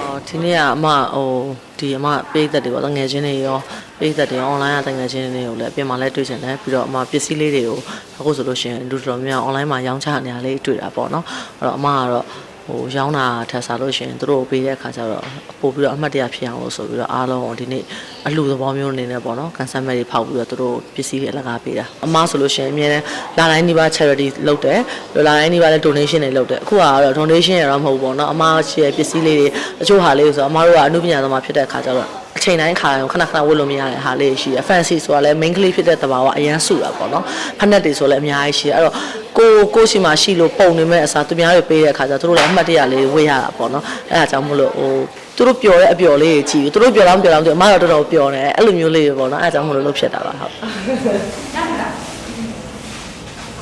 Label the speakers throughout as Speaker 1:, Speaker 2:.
Speaker 1: အော်
Speaker 2: ဒီနေ့ကအမဟိုဒီအမပေးသက်တွေပေါ့တငယ်ချင်းတွေရောပေးသက်တွေ online ကတငယ်ချင်းတွေကိုလည်းအပြင်မှာလည်းတွေ့ချင်တယ်ပြီးတော့အမပစ္စည်းလေးတွေကိုအခုဆိုလို့ရှိရင်လူတော်တော်များများ online မှာရောင်းချနေရလေးတွေ့တာပေါ့နော်အဲ့တော့အမကတော့ ဟိုရောင်းတာထပ်စားလို့ရှိရင်သူတို့ပေးတဲ့အခါကျတော့ပို့ပြီးတော့အမှတ်တရဖြစ်အောင်လို့ဆိုပြီးတော့အားလုံးဒီနေ့အလှသဘောမျိုးအနေနဲ့ပေါ့နော်ကန်ဆယ်မဲတွေဖောက်ပြီးတော့သူတို့ပစ္စည်းတွေအလကားပေးတာအမဆိုလို့ရှိရင်အများနဲ့လာတိုင်းဒီပါ charity လုပ်တယ်လာတိုင်းဒီပါလည်း donation တွေလုပ်တယ်အခုကတော့ donation ရတော့မဟုတ်ဘူးပေါ့နော်အမရှိရဲ့ပစ္စည်းလေးတွေတချို့ဟာလေးကိုဆိုအမတို့ကအမှုပညာသမားဖြစ်တဲ့အခါကျတော့အချိန်တိုင်းခါရင်ခဏခဏဝတ်လို့မရတဲ့ဟာလေးရှိတယ် fancy ဆိုတာလည်း main ကလေးဖြစ်တဲ့တဘာဝအရန်စုတာပေါ့နော်ဖက်နက်တွေဆိုလည်းအများကြီးရှိတယ်အဲ့တော့ကိုကိုရှိမှရှိလို့ပုံနေမဲ့အစားသူများတွေပေးတဲ့အခါကျတော့သူတို့လည်းအမှတ်တရလေးဝေ့ရတာပေါ့နော်အဲ့ဒါကြောင့်မို့လို့ဟိုသူတို့ပျော်တဲ့အပျော်လေးကြီးကြည့်သူတို့ပျော်တော့ပျော်တော့အမတော့တော်တော်ပျော်နေအဲ့လိုမျိုးလေးတွေပေါ့နော်အဲ့ဒါကြောင့်မို့လို့လုပ်ဖြစ်တာပါဟုတ်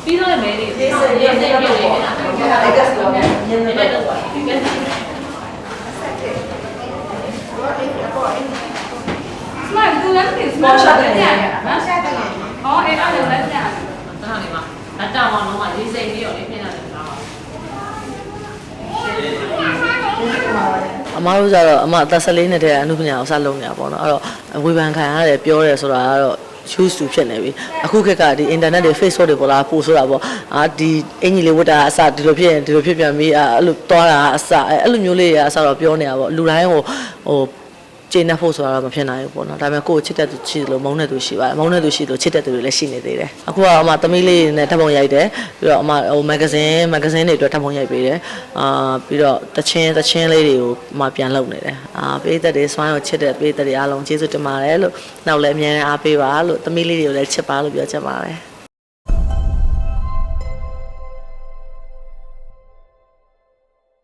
Speaker 3: ပြီးတော့မယ်လေး
Speaker 1: ဒီစက်ရေးနေတော့ပေါ့အဲ့ဒါဆိုတော့ညနေတော့ပေါ့
Speaker 3: စမိုင်းသူလည်းပြင်စမိုင်းရှာတယ်ညာနော်ရှာတယ်ဟောအဲ့ဒါလည်းလက်ညာ
Speaker 4: 当然 တာမောင်လုံးမှာလေးစိမ်ပြီးတော့လေးမျက်နှာလေးထားပါ
Speaker 2: အမတို့ကြတော့အမအသက်14နှစ်တည်းကအမှုပညာအောင်စလုပ်နေတာပေါ့နော်အဲ့တော့ဝေဖန်ခံရတယ်ပြောတယ်ဆိုတာကတော့ choose to ဖြစ်နေပြီအခုခေတ်ကဒီ internet တွေ Facebook တွေပေါ်လာပို့ဆိုတာပေါ့အာဒီအင်ကြီးလေးဝတ်တာအစဒီလိုဖြစ်ရင်ဒီလိုဖြစ်ပြန်ပြီအဲ့လိုသွားတာအစအဲ့လိုမျိုးလေးရအစတော့ပြောနေတာပေါ့လူတိုင်းဟိုဟို ကျေနပ်ဖို့ဆိုတာတော့မဖြစ်နိုင်ဘူးပေါ့နော်ဒါပေမဲ့ကိုယ်ချစ်တဲ့သူရှိတယ်လို့မုန်းတဲ့သူရှိပါတယ်မုန်းတဲ့သူရှိတယ်လို့ချစ်တဲ့သူတွေလည်းရှိနေသေးတယ်အခုကအမသမီးလေးနဲ့ဓာတ်ပုံရိုက်တယ်ပြီးတော့အမဟိုမဂ္ဂဇင်းမဂ္ဂဇင်းတွေအတွက်ဓာတ်ပုံရိုက်ပေးတယ်အာပြီးတော့တချင်းတချင်းလေးတွေကိုအမပြန်လုပ်နေတယ်အာပေးသက်တွေစွမ်းကိုချစ်တဲ့ပေးသက်တွေအားလုံးကျေးဇူးတင်ပါတယ်လို့နောက်လည်းအများနဲ့အားပေးပါလို့သမီးလေးတွေကိုလည်းချစ်ပါလို့ပြောချင်ပါတယ်